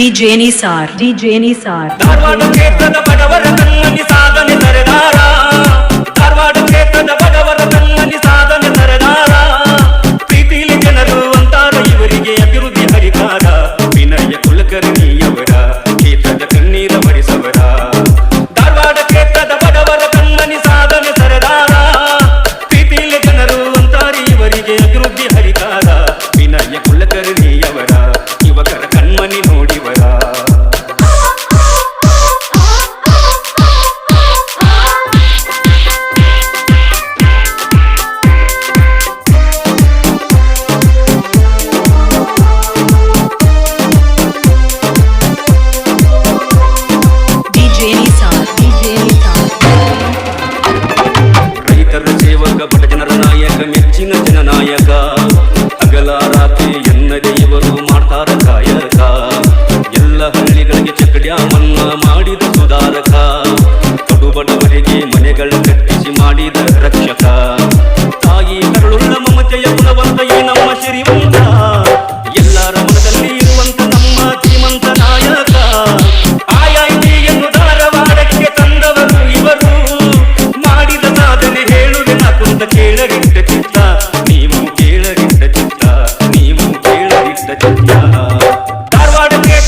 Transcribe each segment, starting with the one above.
D జేని sir D జేని sir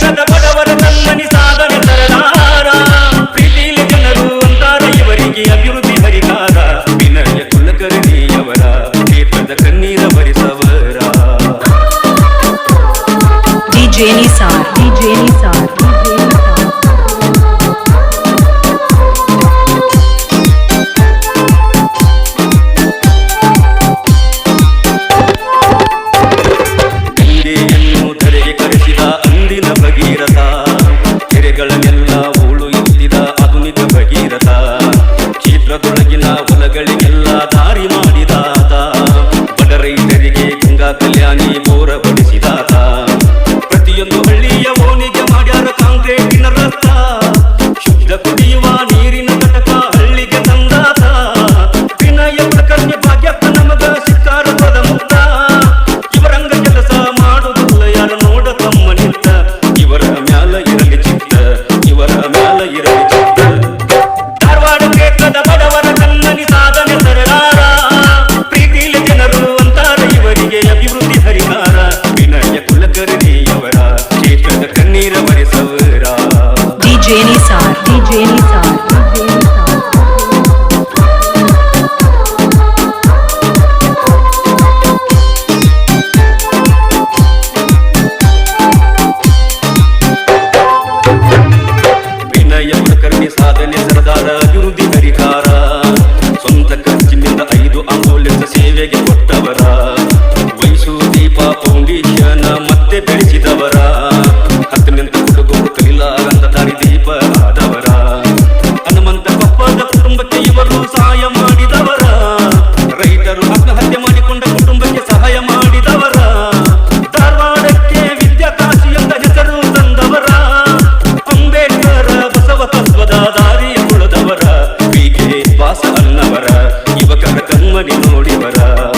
రక్షణ పడవర తల్లని సాధన ನಮಗಾರಂಗ ಕೆಲಸ ಮಾಡು ಮೊದಲ ನೋಡ ತಮ್ಮ ಇವರ ಮ್ಯಾಲ ಇರಲಿ ಚಿತ್ರ ಇವರ ಮ್ಯಾಲ ಇರಲಿ ಚಿತ್ತದವರ ಕನ್ನಡಿ ಸಾಧನೆ ತರಲಾರ ಪ್ರೀತಿ ನೋಡುವಂತಾರೆ ಇವರಿಗೆ ಅಭಿವೃದ್ಧಿ ಕ್ಷೇತ್ರದ What Ram.